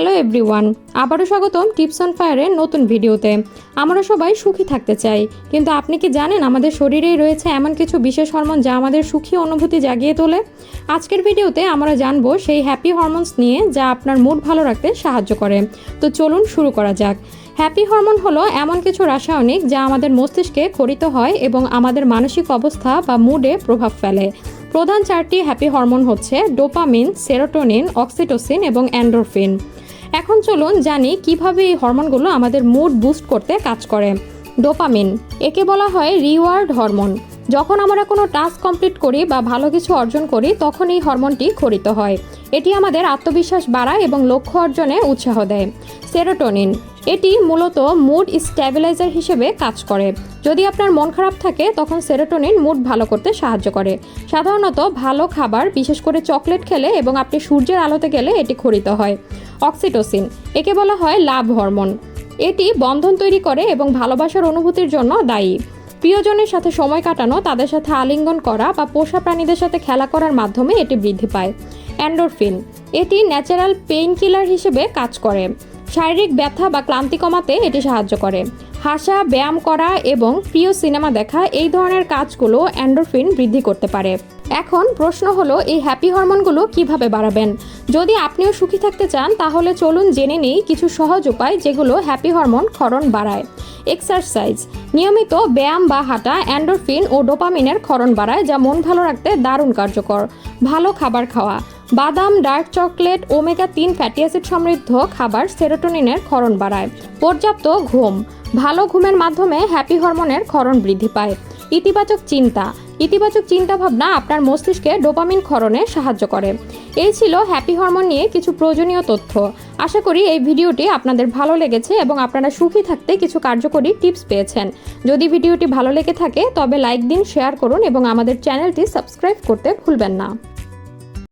Hello everyone, আবারও স্বাগতম tips on ফায়ারের নতুন ভিডিওতে। আমরা সবাই সুখী থাকতে চাই, কিন্তু আপনি কি জানেন আমাদের শরীরেই রয়েছে এমন কিছু বিশেষ হরমোন যা আমাদের সুখী অনুভূতি জাগিয়ে তোলে? আজকের ভিডিওতে আমরা জানব সেই হ্যাপি হরমোনস নিয়ে যা আপনার মুড ভালো রাখতে সাহায্য করে। তো চলুন শুরু করা যাক। হ্যাপি হরমোন হলো এমন কিছু রাসায়নিক যা আমাদের মস্তিষ্কে খরিত হয় এবং আমাদের মানসিক অবস্থা বা মুডে প্রভাব ফেলে। প্রধান চারটি হ্যাপি হরমোন হচ্ছে ডোপামিন, সেরোটোনিন, অক্সিটোসিন এবং অ্যান্ডোরফিন। এখন চলুন জানি কীভাবে এই হরমোনগুলো আমাদের মুড বুস্ট করতে কাজ করে। ডোপামিন, একে বলা হয় রিওয়ার্ড হরমোন যখন আমরা কোনো টাস্ক কমপ্লিট করি বা ভালো কিছু অর্জন করি, তখন এই হরমোনটি খরিত হয়। এটি আমাদের আত্মবিশ্বাস বাড়ায় এবং লক্ষ্য অর্জনে উৎসাহ দেয়। সেরোটোনিন, এটি মূলত মুড স্ট্যাবিলাইজার হিসেবে কাজ করে। যদি আপনার মন খারাপ থাকে, তখন সেরোটোনিন মুড ভালো করতে সাহায্য করে। সাধারণত ভালো খাবার, বিশেষ করে চকলেট খেলে এবং আপনি সূর্যের আলোতে গেলে এটি খরিত হয়। অক্সিটোসিন, একে বলা হয় লাভ হরমোন। এটি বন্ধন তৈরি করে এবং ভালোবাসার অনুভূতির জন্য দায়ী। প্রিয়জনের সাথে সময় কাটানো, তাদের সাথে আলিঙ্গন করা বা পোষা প্রাণীদের সাথে খেলা করার মাধ্যমে এটি বৃদ্ধি পায়। অ্যান্ডোরফিন এটি ন্যাচারাল পেইন কিলার হিসেবে কাজ করে। শারীরিক ব্যথা বা ক্লান্তি কমাতে এটি সাহায্য করে। হাসা, ব্যায়াম করা এবং প্রিয় সিনেমা দেখা এই ধরনের কাজগুলো অ্যান্ডোরফিন বৃদ্ধি করতে পারে। এখন প্রশ্ন হলো, এই হ্যাপি হরমোনগুলো কীভাবে বাড়াবেন? যদি আপনিও সুখী থাকতে চান, তাহলে চলুন জেনে নিই কিছু সহজ উপায় যেগুলো হ্যাপি হরমোন ক্ষরণ বাড়ায়। এক্সারসাইজ, নিয়মিত ব্যায়াম বা হাঁটা অ্যান্ডোরফিন ও ডোপামিনের ক্ষরণ বাড়ায় যা মন ভালো রাখতে দারুণ কার্যকর। ভালো খাবার খাওয়া বাদাম, ডার্ক চকলেট, ওমেগা তিন ফ্যাটি অ্যাসিড সমৃদ্ধ খাবার সেরোটোনিনের ক্ষরণ বাড়ায়। পর্যাপ্ত ঘুম। ভালো ঘুমের মাধ্যমে হ্যাপি হরমোনের ক্ষরণ বৃদ্ধি পায়। ইতিবাচক চিন্তা। ইতিবাচক চিন্তাভাবনা আপনার মস্তিষ্কে ডোপামিন ক্ষরণে সাহায্য করে। এই ছিল হ্যাপি হরমোন নিয়ে কিছু প্রয়োজনীয় তথ্য। আশা করি এই ভিডিওটি আপনাদের ভালো লেগেছে এবং আপনারা সুখী থাকতে কিছু কার্যকরী টিপস পেয়েছেন। যদি ভিডিওটি ভালো লেগে থাকে, তবে লাইক দিন, শেয়ার করুন এবং আমাদের চ্যানেলটি সাবস্ক্রাইব করতে ভুলবেন না।